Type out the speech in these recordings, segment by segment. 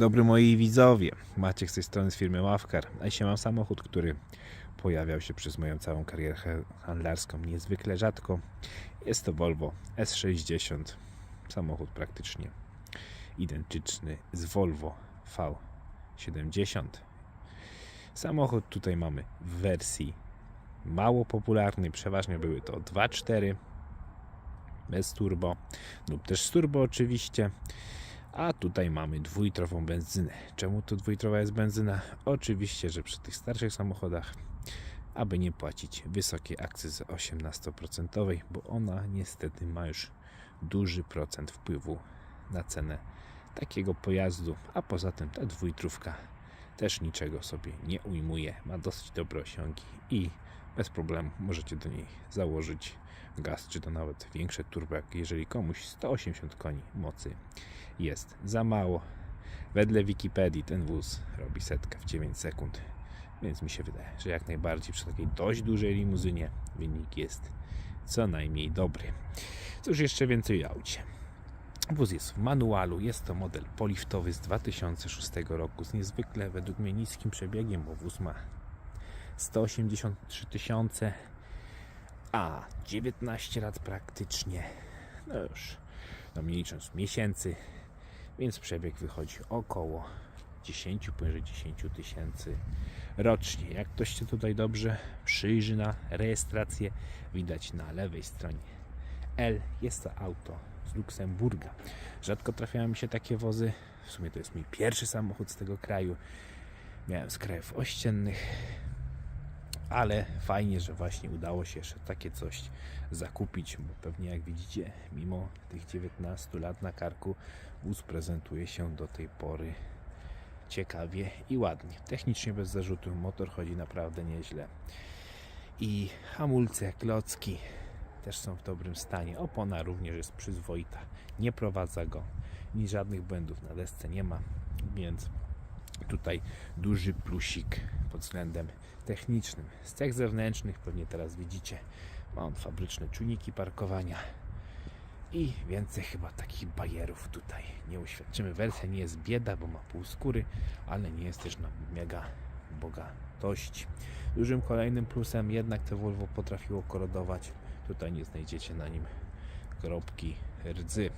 Dobry moi widzowie, Maciek z tej strony z firmy Ławkar. A dzisiaj mam samochód, który pojawiał się przez moją całą karierę ha- handlarską niezwykle rzadko. Jest to Volvo S60. Samochód praktycznie identyczny z Volvo V70. Samochód tutaj mamy w wersji mało popularnej, przeważnie były to 2.4 bez turbo lub też z turbo oczywiście. A tutaj mamy dwulitrową benzynę. Czemu to dwulitrowa jest benzyna? Oczywiście, że przy tych starszych samochodach, aby nie płacić wysokiej akcyzy 18%, bo ona niestety ma już duży procent wpływu na cenę takiego pojazdu, a poza tym ta dwulitrówka też niczego sobie nie ujmuje, ma dosyć dobre osiągi i bez problemu możecie do niej założyć gaz, czy to nawet większe turbo, jak jeżeli komuś 180 koni mocy jest za mało. Wedle Wikipedii ten wóz robi setkę w 9 sekund, więc mi się wydaje, że jak najbardziej przy takiej dość dużej limuzynie wynik jest co najmniej dobry. Cóż jeszcze więcej o aucie. Wóz jest w manualu, jest to model poliftowy z 2006 roku z niezwykle według mnie niskim przebiegiem, bo wóz ma 183 tysiące, a 19 lat praktycznie, no już no nie licząc miesięcy, więc przebieg wychodzi około 10, poniżej 10 tysięcy rocznie. Jak ktoś się tutaj dobrze przyjrzy na rejestrację, widać na lewej stronie L. Jest to auto z Luksemburga. Rzadko trafiają mi się takie wozy. W sumie to jest mój pierwszy samochód z tego kraju. Miałem z krajów ościennych, ale fajnie, że właśnie udało się jeszcze takie coś zakupić, bo pewnie jak widzicie, mimo tych 19 lat na karku, wóz prezentuje się do tej pory ciekawie i ładnie. Technicznie bez zarzutu, motor chodzi naprawdę nieźle. I hamulce, klocki też są w dobrym stanie. Opona również jest przyzwoita, nie prowadza go, ni żadnych błędów na desce nie ma, więc tutaj duży plusik pod względem technicznym. Z cech zewnętrznych pewnie teraz widzicie, ma on fabryczne czujniki parkowania i więcej chyba takich bajerów tutaj nie uświadczymy. Wersja nie jest bieda, bo ma pół skóry, ale nie jest też na mega bogatości. Dużym kolejnym plusem jednak to Volvo potrafiło korodować. Tutaj nie znajdziecie na nim kropki rdzy.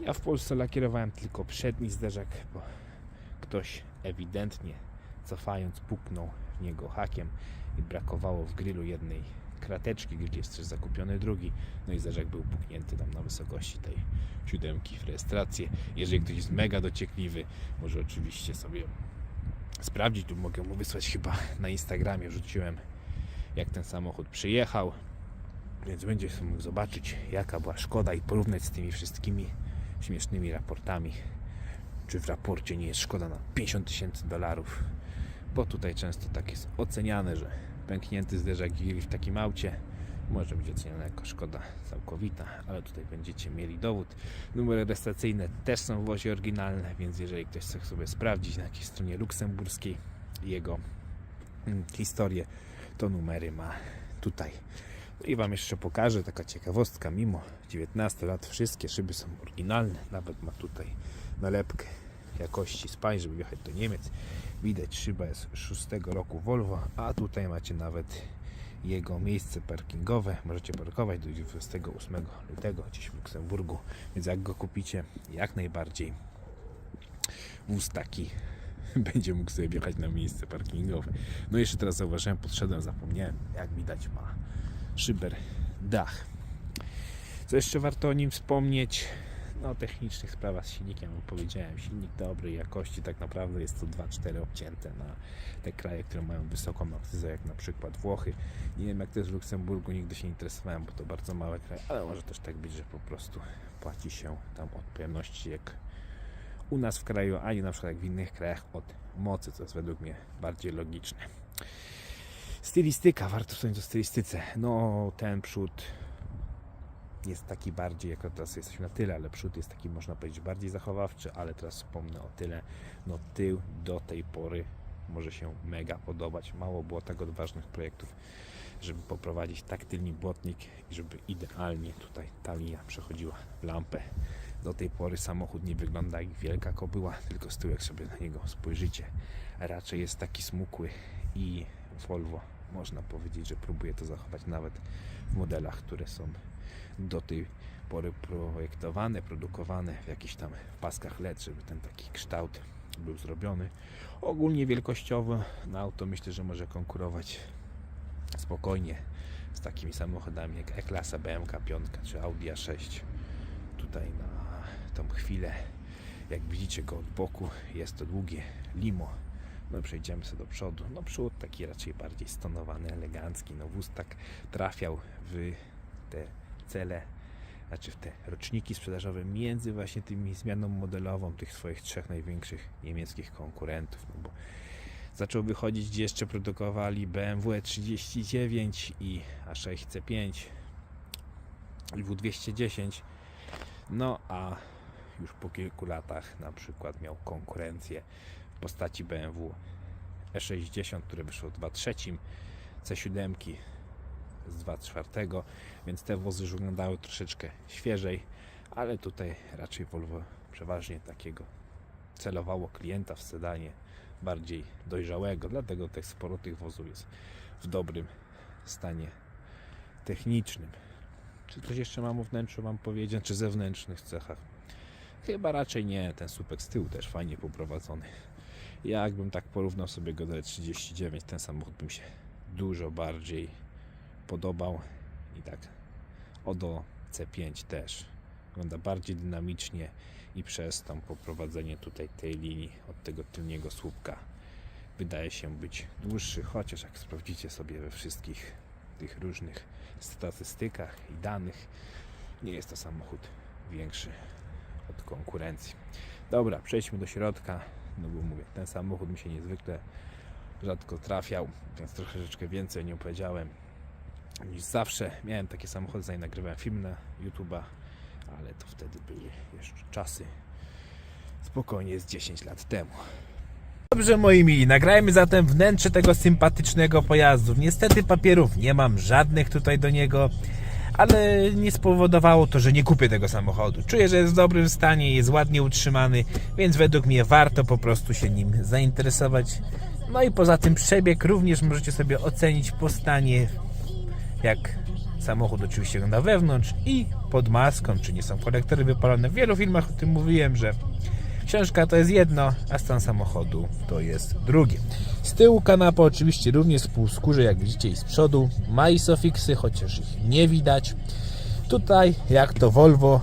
Ja w Polsce lakierowałem tylko przedni zderzak, bo ktoś ewidentnie cofając puknął w niego hakiem i brakowało w grillu jednej krateczki, grill jest też zakupiony drugi, no i zderzak był puknięty tam na wysokości tej siódemki. W rejestrację. Jeżeli ktoś jest mega dociekliwy, może oczywiście sobie sprawdzić, tu mogę mu wysłać chyba na Instagramie, wrzuciłem jak ten samochód przyjechał, więc będzie mógł zobaczyć jaka była szkoda i porównać z tymi wszystkimi śmiesznymi raportami czy w raporcie nie jest szkoda na 50 tysięcy dolarów, bo tutaj często tak jest oceniane, że pęknięty zderzak w takim aucie może być oceniane jako szkoda całkowita, ale tutaj będziecie mieli dowód. Numery rejestracyjne też są w wozie oryginalne, więc jeżeli ktoś chce sobie sprawdzić na jakiejś stronie luksemburskiej jego mm, historię, to numery ma tutaj. I Wam jeszcze pokażę, taka ciekawostka, mimo 19 lat wszystkie szyby są oryginalne, nawet ma tutaj nalepkę jakości Spy, żeby wjechać do Niemiec. Widać szyba jest z 6 roku Volvo, a tutaj macie nawet jego miejsce parkingowe. Możecie parkować do 28 lutego gdzieś w Luksemburgu, więc jak go kupicie, jak najbardziej wóz taki będzie mógł sobie wjechać na miejsce parkingowe. No jeszcze teraz zauważyłem, podszedłem, zapomniałem, jak widać ma szyber dach. Co jeszcze warto o nim wspomnieć? No, o technicznych sprawach z silnikiem, jak powiedziałem, silnik dobrej jakości, tak naprawdę jest to 2.4 obcięte na te kraje, które mają wysoką akcyzę, jak na przykład Włochy. Nie wiem jak to jest w Luksemburgu, nigdy się nie interesowałem, bo to bardzo małe kraje, ale może też tak być, że po prostu płaci się tam od pojemności jak u nas w kraju, a nie na przykład jak w innych krajach od mocy, co jest według mnie bardziej logiczne. Stylistyka, warto wspomnieć o stylistyce. No, ten przód jest taki bardziej, jako teraz jesteśmy na tyle, ale przód jest taki, można powiedzieć, bardziej zachowawczy, ale teraz wspomnę o tyle. No, tył do tej pory może się mega podobać. Mało było tak odważnych projektów, żeby poprowadzić tak tylny błotnik i żeby idealnie tutaj ta linia przechodziła w lampę. Do tej pory samochód nie wygląda jak wielka kobyła, tylko z tyłu jak sobie na niego spojrzycie. Raczej jest taki smukły i Volvo można powiedzieć, że próbuje to zachować nawet w modelach, które są do tej pory projektowane, produkowane w jakichś tam paskach LED, żeby ten taki kształt był zrobiony. Ogólnie wielkościowo na auto myślę, że może konkurować spokojnie z takimi samochodami jak E-klasa, BMK 5 czy Audi A6. Tutaj na tą chwilę, jak widzicie go od boku, jest to długie limo. No przejdziemy sobie do przodu. No przód taki raczej bardziej stonowany, elegancki. No wóz tak trafiał w te cele, znaczy w te roczniki sprzedażowe między właśnie tymi zmianą modelową tych swoich trzech największych niemieckich konkurentów. No bo zaczął wychodzić, gdzie jeszcze produkowali BMW E39 i A6 C5 i W210. No a już po kilku latach na przykład miał konkurencję w postaci BMW E60, które wyszło w 2003, C7 z 2004, więc te wozy już wyglądały troszeczkę świeżej, ale tutaj raczej Volvo przeważnie takiego celowało klienta w sedanie bardziej dojrzałego, dlatego też sporo tych wozów jest w dobrym stanie technicznym. Czy coś jeszcze mam o wnętrzu Wam powiedzieć, czy zewnętrznych cechach? Chyba raczej nie, ten słupek z tyłu też fajnie poprowadzony. Jakbym tak porównał sobie go do 39, ten samochód bym się dużo bardziej podobał i tak o do C5 też wygląda bardziej dynamicznie i przez tam poprowadzenie tutaj tej linii od tego tylniego słupka wydaje się być dłuższy, chociaż jak sprawdzicie sobie we wszystkich tych różnych statystykach i danych, nie jest to samochód większy od konkurencji. Dobra, przejdźmy do środka, no bo mówię, ten samochód mi się niezwykle rzadko trafiał, więc troszeczkę więcej nie opowiedziałem niż zawsze. Miałem takie samochody, zanim nagrywałem film na YouTube'a, ale to wtedy były jeszcze czasy spokojnie z 10 lat temu. Dobrze moi mili, nagrajmy zatem wnętrze tego sympatycznego pojazdu. Niestety papierów nie mam żadnych tutaj do niego, ale nie spowodowało to, że nie kupię tego samochodu. Czuję, że jest w dobrym stanie, jest ładnie utrzymany, więc według mnie warto po prostu się nim zainteresować. No i poza tym przebieg również możecie sobie ocenić po stanie, jak samochód oczywiście wygląda wewnątrz i pod maską, czy nie są kolektory wypalone. W wielu filmach o tym mówiłem, że książka to jest jedno, a stan samochodu to jest drugie. Z tyłu kanapa oczywiście również z półskórze, jak widzicie i z przodu. Ma isofiksy, chociaż ich nie widać. Tutaj, jak to Volvo,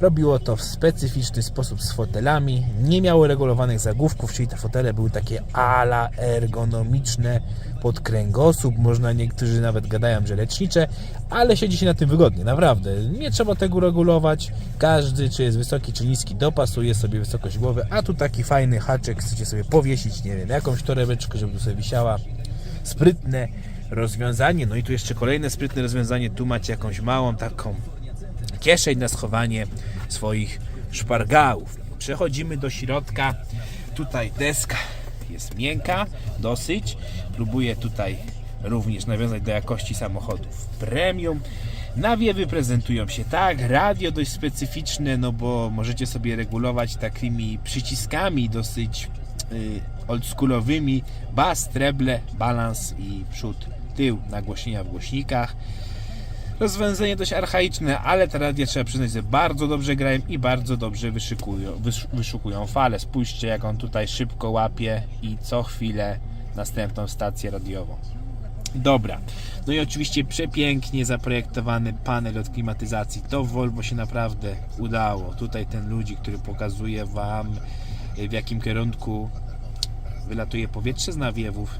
robiło to w specyficzny sposób z fotelami. Nie miało regulowanych zagłówków, czyli te fotele były takie ala ergonomiczne pod kręgosłup. Można niektórzy nawet gadają, że lecznicze, ale siedzi się na tym wygodnie, naprawdę. Nie trzeba tego regulować. Każdy, czy jest wysoki, czy niski, dopasuje sobie wysokość głowy. A tu taki fajny haczyk, chcecie sobie powiesić, nie wiem, jakąś torebeczkę, żeby tu sobie wisiała. Sprytne rozwiązanie. No i tu jeszcze kolejne sprytne rozwiązanie. Tu macie jakąś małą taką kieszeń na schowanie swoich szpargałów. Przechodzimy do środka. Tutaj deska jest miękka, dosyć. Próbuję tutaj również nawiązać do jakości samochodów premium. Nawiewy prezentują się tak, radio dość specyficzne, no bo możecie sobie regulować takimi przyciskami dosyć y, oldschoolowymi, bas, treble, balans i przód, tył, nagłośnienia w głośnikach. Rozwiązanie dość archaiczne, ale te radia trzeba przyznać, że bardzo dobrze grają i bardzo dobrze wyszukują, wysz, wyszukują fale. Spójrzcie jak on tutaj szybko łapie i co chwilę następną stację radiową. Dobra, no i oczywiście przepięknie zaprojektowany panel od klimatyzacji. To Volvo się naprawdę udało. Tutaj ten ludzi, który pokazuje Wam w jakim kierunku wylatuje powietrze z nawiewów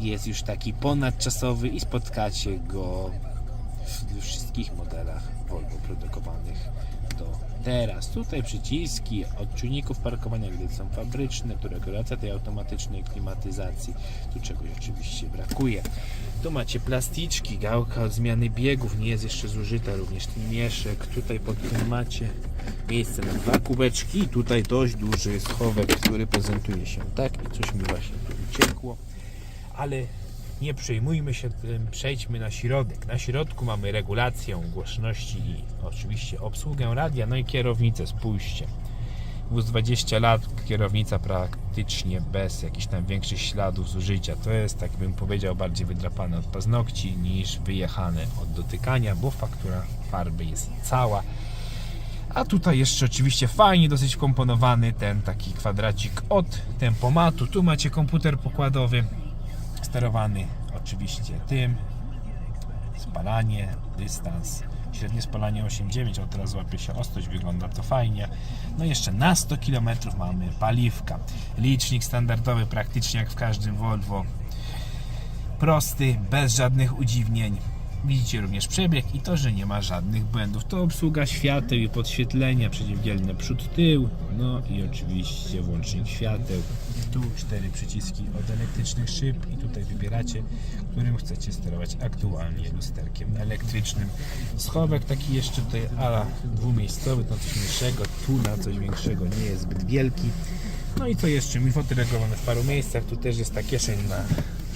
jest już taki ponadczasowy i spotkacie go w wszystkich modelach Volvo produkowanych do teraz. Tutaj przyciski od czujników parkowania widać są fabryczne, tu regulacja tej automatycznej klimatyzacji. Tu czegoś oczywiście brakuje. Tu macie plasticzki, gałka od zmiany biegów, nie jest jeszcze zużyta, również ten mieszek. Tutaj pod tym macie miejsce na dwa kubeczki. Tutaj dość duży schowek, który prezentuje się tak i coś mi właśnie tu uciekło. Ale nie przejmujmy się tym, przejdźmy na środek. Na środku mamy regulację głośności i oczywiście obsługę radia, no i kierownicę, spójrzcie. Wóz 20 lat, kierownica praktycznie bez jakichś tam większych śladów zużycia. To jest, tak bym powiedział, bardziej wydrapane od paznokci niż wyjechane od dotykania, bo faktura farby jest cała. A tutaj jeszcze oczywiście fajnie dosyć wkomponowany ten taki kwadracik od tempomatu. Tu macie komputer pokładowy sterowany oczywiście tym. Spalanie, dystans. Średnie spalanie 8,9, a teraz łapie się ostrość, wygląda to fajnie. No i jeszcze na 100 km mamy paliwka. Licznik standardowy, praktycznie jak w każdym Volvo. Prosty, bez żadnych udziwnień. Widzicie również przebieg i to, że nie ma żadnych błędów. To obsługa świateł i podświetlenia, przeciwdzielne przód, tył. No i oczywiście włącznik świateł. Tu cztery przyciski od elektrycznych szyb i tutaj wybieracie, którym chcecie sterować aktualnie lusterkiem elektrycznym. Schowek taki jeszcze tutaj ala dwumiejscowy, na coś mniejszego, tu na coś większego nie jest zbyt wielki. No i co jeszcze? Mi foty reagowane w paru miejscach. Tu też jest ta kieszeń na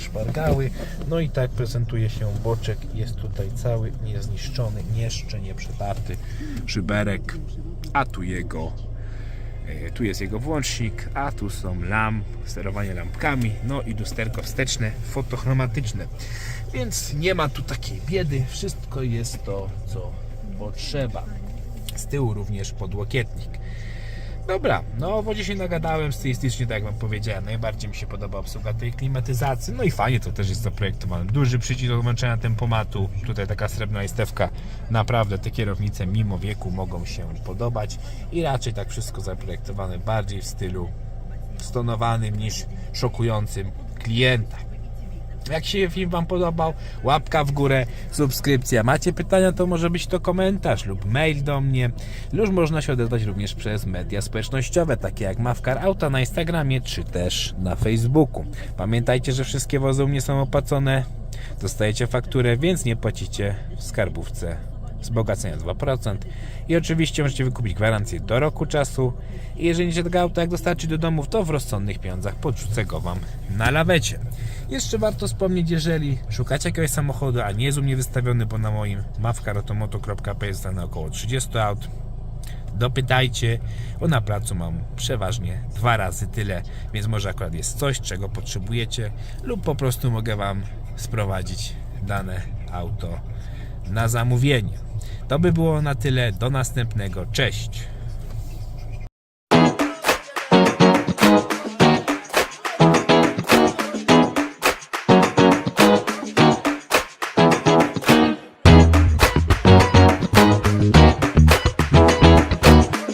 szpargały. No i tak prezentuje się boczek. Jest tutaj cały niezniszczony, jeszcze nie przetarty szyberek. A tu jego e, tu jest jego włącznik, a tu są lamp, sterowanie lampkami, no i lusterko wsteczne, fotochromatyczne. Więc nie ma tu takiej biedy, wszystko jest to, co potrzeba. Z tyłu również podłokietnik. Dobra, no o wodzie się nagadałem stylistycznie, tak jak wam powiedziałem. Najbardziej mi się podoba obsługa tej klimatyzacji. No i fajnie to też jest zaprojektowane. Duży przycisk do włączenia tempomatu. Tutaj taka srebrna listewka. Naprawdę te kierownice mimo wieku mogą się podobać. I raczej tak wszystko zaprojektowane bardziej w stylu stonowanym niż szokującym klienta. Jak się film Wam podobał, łapka w górę, subskrypcja. Macie pytania, to może być to komentarz lub mail do mnie. Lub można się odezwać również przez media społecznościowe, takie jak Mawkar Auta na Instagramie, czy też na Facebooku. Pamiętajcie, że wszystkie wozy u mnie są opłacone. Dostajecie fakturę, więc nie płacicie w skarbówce wzbogacenia 2%. I oczywiście możecie wykupić gwarancję do roku czasu. I jeżeli nie tego auta jak dostarczyć do domów, to w rozsądnych pieniądzach podrzucę go Wam na lawecie. Jeszcze warto wspomnieć, jeżeli szukacie jakiegoś samochodu, a nie jest u mnie wystawiony, bo na moim mawkarotomoto.pl jest na około 30 aut, dopytajcie, bo na placu mam przeważnie dwa razy tyle, więc może akurat jest coś, czego potrzebujecie, lub po prostu mogę Wam sprowadzić dane auto na zamówienie. To by było na tyle. Do następnego. Cześć.